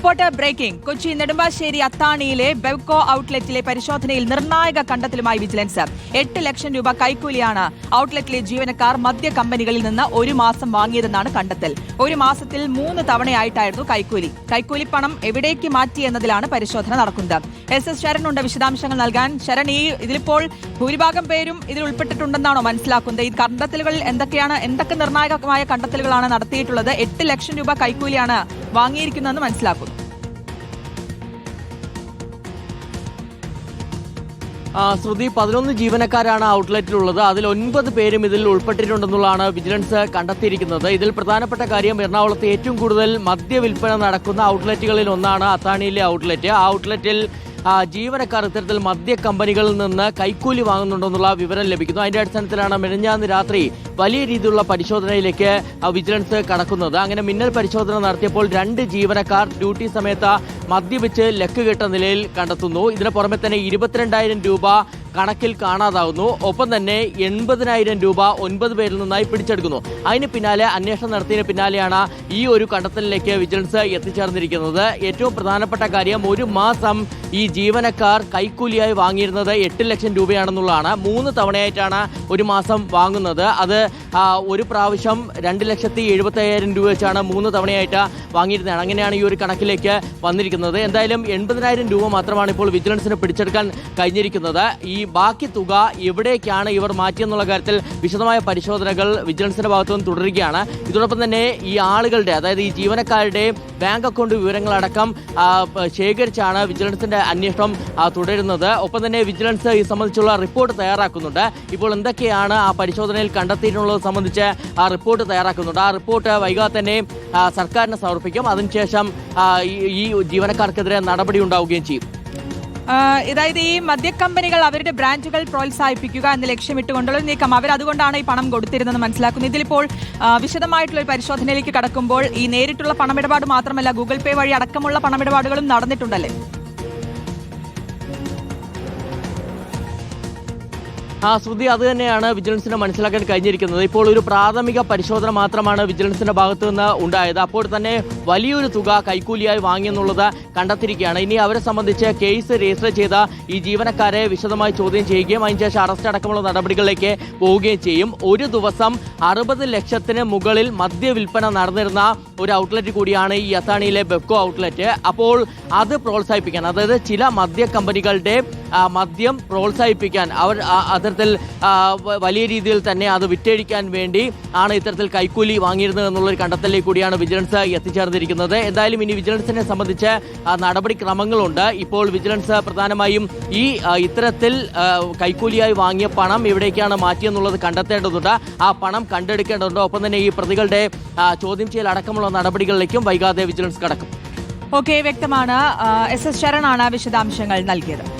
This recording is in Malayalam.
Report breaking. കൊച്ചി നെടുമ്പാശ്ശേരി അത്താണിയിലെ ബെവ്കോ ഔട്ട്ലെറ്റിലെ പരിശോധനയിൽ നിർണായക കണ്ടെത്തലുമായി വിജിലൻസ്. എട്ട് ലക്ഷം രൂപ കൈക്കൂലിയാണ് ഔട്ട്ലെറ്റിലെ ജീവനക്കാർ മദ്യ കമ്പനികളിൽ നിന്ന് ഒരു മാസം വാങ്ങിയതെന്നാണ് കണ്ടെത്തൽ. ഒരു മാസത്തിൽ മൂന്ന് തവണയായിട്ടായിരുന്നു കൈക്കൂലി. കൈക്കൂലി പണം എവിടേക്ക് മാറ്റി എന്നതിലാണ് പരിശോധന നടക്കുന്നത്. എസ് എസ് ശരൺ വിശദാംശങ്ങൾ നൽകാൻ. ശരൺ ഈ ഇതിലിപ്പോൾ ഭൂരിഭാഗം പേരും ഇതിൽ ഉൾപ്പെട്ടിട്ടുണ്ടെന്നാണോ മനസ്സിലാക്കുന്നത്? ഈ കണ്ടെത്തലുകളിൽ എന്തൊക്കെയാണ് എന്തൊക്കെ നിർണായകമായ കണ്ടെത്തലുകളാണ് നടത്തിയിട്ടുള്ളത്? എട്ട് ലക്ഷം രൂപ കൈക്കൂലിയാണ് വാങ്ങിയിരിക്കുന്നതെന്ന് മനസ്സിലാക്കുന്നു. ശ്രുതി പതിനൊന്ന് ജീവനക്കാരാണ് ഔട്ട്ലെറ്റിലുള്ളത്. അതിൽ ഒൻപത് പേരും ഇതിൽ ഉൾപ്പെട്ടിട്ടുണ്ടെന്നുള്ളതാണ് വിജിലൻസ് കണ്ടെത്തിയിരിക്കുന്നത്. ഇതിൽ പ്രധാനപ്പെട്ട കാര്യം എറണാകുളത്ത് ഏറ്റവും കൂടുതൽ മദ്യവിൽപ്പന നടക്കുന്ന ഔട്ട്ലെറ്റുകളിൽ ഒന്നാണ് അത്താണിയിലെ ഔട്ട്ലെറ്റ്. ആ ഔട്ട്ലെറ്റിൽ ജീവനക്കാർ ഇത്തരത്തിൽ മദ്യ കമ്പനികളിൽ നിന്ന് കൈക്കൂലി വാങ്ങുന്നുണ്ടെന്നുള്ള വിവരം ലഭിക്കുന്നു. അതിന്റെ അടിസ്ഥാനത്തിലാണ് മെനഞ്ഞാന്ന് രാത്രി വലിയ രീതിയിലുള്ള പരിശോധനയിലേക്ക് വിജിലൻസ് കടക്കുന്നത്. അങ്ങനെ മിന്നൽ പരിശോധന നടത്തിയപ്പോൾ രണ്ട് ജീവനക്കാർ ഡ്യൂട്ടി സമയത്ത് മദ്യപിച്ച് ലക്ക് കെട്ട നിലയിൽ കണ്ടെത്തുന്നു. ഇതിന് പുറമെ തന്നെ ഇരുപത്തിരണ്ടായിരം രൂപ കണക്കിൽ കാണാതാവുന്നു. ഒപ്പം തന്നെ എൺപതിനായിരം രൂപ ഒൻപത് പേരിൽ നിന്നായി പിടിച്ചെടുക്കുന്നു. അതിന് പിന്നാലെ അന്വേഷണം നടത്തിയതിന് പിന്നാലെയാണ് ഈ ഒരു കണ്ടെത്തലിലേക്ക് വിജിലൻസ് എത്തിച്ചേർന്നിരിക്കുന്നത്. ഏറ്റവും പ്രധാനപ്പെട്ട കാര്യം ഒരു മാസം ഈ ജീവനക്കാർ കൈക്കൂലിയായി വാങ്ങിയിരുന്നത് എട്ട് ലക്ഷം രൂപയാണെന്നുള്ളതാണ്. മൂന്ന് തവണയായിട്ടാണ് ഒരു മാസം വാങ്ങുന്നത്. അത് ഒരു പ്രാവശ്യം രണ്ട് ലക്ഷത്തി എഴുപത്തയ്യായിരം രൂപ വെച്ചാണ് മൂന്ന് തവണയായിട്ട് വാങ്ങിയിരുന്നതാണ് അങ്ങനെയാണ് ഈ ഒരു കണക്കിലേക്ക് വന്നിരിക്കുന്നത്. എന്തായാലും എൺപതിനായിരം രൂപ മാത്രമാണ് ഇപ്പോൾ വിജിലൻസിന് പിടിച്ചെടുക്കാൻ കഴിഞ്ഞിരിക്കുന്നത്. ഈ ബാക്കി തുക എവിടേക്കാണ് ഇവർ മാറ്റിയെന്നുള്ള കാര്യത്തിൽ വിശദമായ പരിശോധനകൾ വിജിലൻസിന്റെ ഭാഗത്തു നിന്ന് തുടരുകയാണ്. ഇതോടൊപ്പം തന്നെ ഈ ആളുകളുടെ അതായത് ഈ ജീവനക്കാരുടെ ബാങ്ക് അക്കൗണ്ട് വിവരങ്ങളടക്കം ശേഖരിച്ചാണ് വിജിലൻസിന്റെ അന്വേഷണം തുടരുന്നത്. ഒപ്പം തന്നെ വിജിലൻസ് ഇത് സംബന്ധിച്ചുള്ള റിപ്പോർട്ട് തയ്യാറാക്കുന്നുണ്ട്. ഇപ്പോൾ എന്തൊക്കെയാണ് ആ പരിശോധനയിൽ കണ്ടെത്തിയിട്ടുള്ളത് സംബന്ധിച്ച് റിപ്പോർട്ട് തയ്യാറാക്കുന്നുണ്ട്. ആ റിപ്പോർട്ട് വൈകാതെ തന്നെ സർക്കാരിന് സമർപ്പിക്കും. അതിനുശേഷം ഈ- ജീവനക്കാർക്കെതിരെ നടപടി ഉണ്ടാവുകയും ചെയ്യും. ഇതായത് ഈ മദ്യക്കമ്പനികൾ അവരുടെ ബ്രാൻഡുകൾ പ്രോത്സാഹിപ്പിക്കുക എന്ന ലക്ഷ്യമിട്ടുകൊണ്ടുള്ള നീക്കം. അവർ അതുകൊണ്ടാണ് ഈ പണം കൊടുത്തിരുന്നത് മനസ്സിലാക്കുന്നത് ഇതിലിപ്പോൾ വിശദമായിട്ടുള്ള ഒരു പരിശോധനയിലേക്ക് കടക്കുമ്പോൾ ഈ നേരിട്ടുള്ള പണമിടപാട് മാത്രമല്ല ഗൂഗിൾ പേ വഴി അടക്കമുള്ള പണമിടപാടുകളും നടന്നിട്ടുണ്ടല്ലേ? ആ ശ്രുതി അത് തന്നെയാണ് വിജിലൻസിന് മനസ്സിലാക്കാൻ കഴിഞ്ഞിരിക്കുന്നത്. ഇപ്പോൾ ഒരു പ്രാഥമിക പരിശോധന മാത്രമാണ് വിജിലൻസിന്റെ ഭാഗത്തു നിന്ന് ഉണ്ടായത്. അപ്പോൾ തന്നെ വലിയൊരു തുക കൈക്കൂലിയായി വാങ്ങിയെന്നുള്ളത് കണ്ടെത്തിയിരിക്കുകയാണ്. ഇനി അവരെ സംബന്ധിച്ച് കേസ് രജിസ്റ്റർ ചെയ്ത ഈ ജീവനക്കാരെ വിശദമായി ചോദ്യം ചെയ്യുകയും അതിനുശേഷം അറസ്റ്റ് അടക്കമുള്ള നടപടികളിലേക്ക് പോവുകയും ചെയ്യും. ഒരു ദിവസം അറുപത് ലക്ഷത്തിന് മുകളിൽ മദ്യവിൽപ്പന നടന്നിരുന്ന ഒരു ഔട്ട്ലെറ്റ് കൂടിയാണ് ഈ അത്താണിയിലെ ബെബ്കോ ഔട്ട്ലെറ്റ് അപ്പോൾ അത് പ്രോത്സാഹിപ്പിക്കാൻ അതായത് ചില മദ്യ കമ്പനികളുടെ മദ്യം പ്രോത്സാഹിപ്പിക്കാൻ അവർ ആ, വ- വലിയ രീതിയിൽ തന്നെ അത് വിറ്റഴിക്കാൻ വേണ്ടി ആണ് ഇത്തരത്തിൽ കൈക്കൂലി വാങ്ങിയിരുന്നത് എന്നുള്ളൊരു കണ്ടെത്തലിൽ കൂടിയാണ് വിജിലൻസ് എത്തിച്ചേർന്നിരിക്കുന്നത്. എന്തായാലും ഇനി വിജിലൻസിനെ സംബന്ധിച്ച് നടപടിക്രമങ്ങളുണ്ട് ഇപ്പോൾ വിജിലൻസ് പ്രധാനമായും ഈ ഇത്തരത്തിൽ കൈക്കൂലിയായി വാങ്ങിയ പണം എവിടേക്കാണ് മാറ്റിയെന്നുള്ളത് കണ്ടെത്തേണ്ടതുണ്ട്. ആ പണം കണ്ടെടുക്കേണ്ടതുണ്ട്. ഒപ്പം തന്നെ ഈ പ്രതികളുടെ ചോദ്യം ചെയ്യൽ അടക്കമുള്ള നടപടികളിലേക്കും വൈകാതെ വിജിലൻസ് കടക്കും. ഓക്കെ വ്യക്തമാണ്. എസ് എസ് ശരണാണ് വിശദാംശങ്ങൾ നൽകിയത്.